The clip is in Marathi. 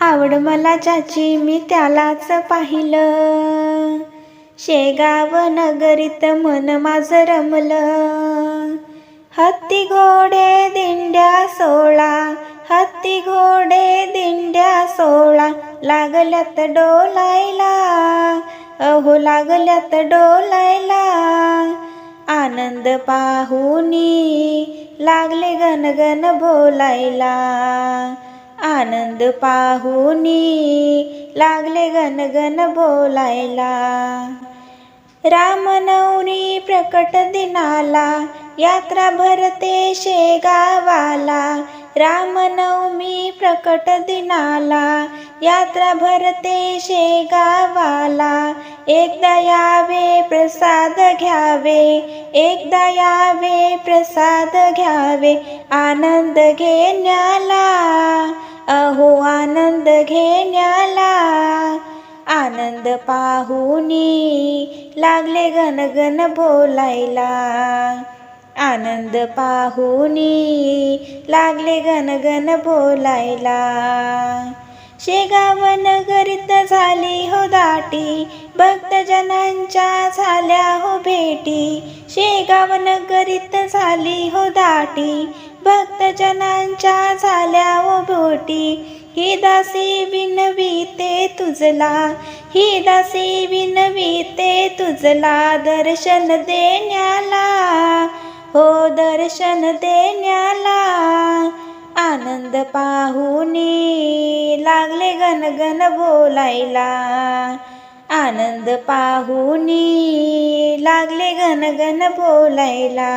आवड मला ज्याची मी त्यालाच पाहिलं. शेगाव नगरीत मन माझं रमलं. हत्ती घोडे दिंड्या सोळा हत्ती घोडे दिंड्या सोळा लागल्यात डोलायला. अहो लागल्यात डोलायला. आनंद पाहुनी लागले गणगण बोलायला. आनंद पाहुनी लागले गणगण बोलायला. रामनवमी प्रकट दिनाला यात्रा भरते शेगावाला. रामनवमी प्रकट दिनाला यात्रा भरते शेगावाला. एकदा यावे प्रसाद घ्यावे एकदा यावे प्रसाद घ्यावे आनंद घेण्याला. घेण्याला आनंद पाहुनी लागले गणगण बोलायला. आनंद पाहुनी लागले गणगण बोलायला. शेगाव नगरीत झाली हो दाटी भक्तजनांच्या झाल्या हो भेटी. शेगाव नगरीत झाली हो दाटी भक्तजनांच्या झाल्या हो भोटी ही दासी विनवीते तुझला ही दासी विनवीते तुझला दर्शन देण्याला. हो दर्शन देण्याला आनंद पाहुनी लागले गणगण बोलायला. आनंद पाहुनी लागले गणगण बोलायला.